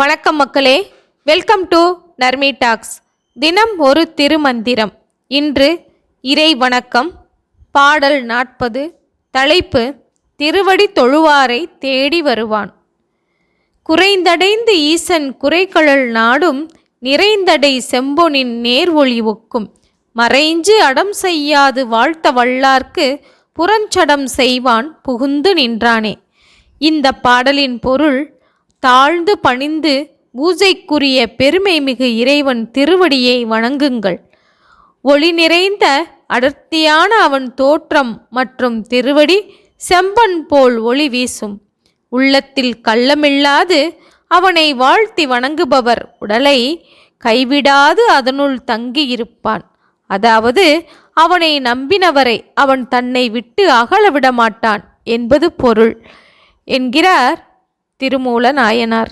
வணக்கம் மக்களே. Welcome to Narmi tax தினம் ஒரு திருமந்திரம். இன்று இறை வணக்கம் பாடல் நாற்பது தலைப்பு திருவடி தொழுவாரை தேடி வருவான். குறைந்தடைந்து ஈசன் குறைகழல் நாடும் நிறைந்தடை செம்பொனின் நேர் ஒளி ஒக்கும். மறைஞ்சு அடம் செய்யாது வாழ்த்த வல்லார்க்கு புறஞ்சடம் செய்வான் புகுந்து நின்றானே. இந்த பாடலின் பொருள் தாழ்ந்து பணிந்து பூஜைக்குரிய பெருமை மிகு இறைவன் திருவடியை வணங்குங்கள். ஒளி நிறைந்த அடர்த்தியான அவன் தோற்றம் மற்றும் திருவடி செம்பன் போல் ஒளி வீசும். உள்ளத்தில் கள்ளமில்லாது அவனை வாழ்த்தி வணங்குபவர் உடலை கைவிடாது அதனுள் தங்கியிருப்பான். அதாவது அவனை நம்பினவரை அவன் தன்னை விட்டு அகல விடமாட்டான் என்பது பொருள். என்கிறார் திருமூல நாயனார்.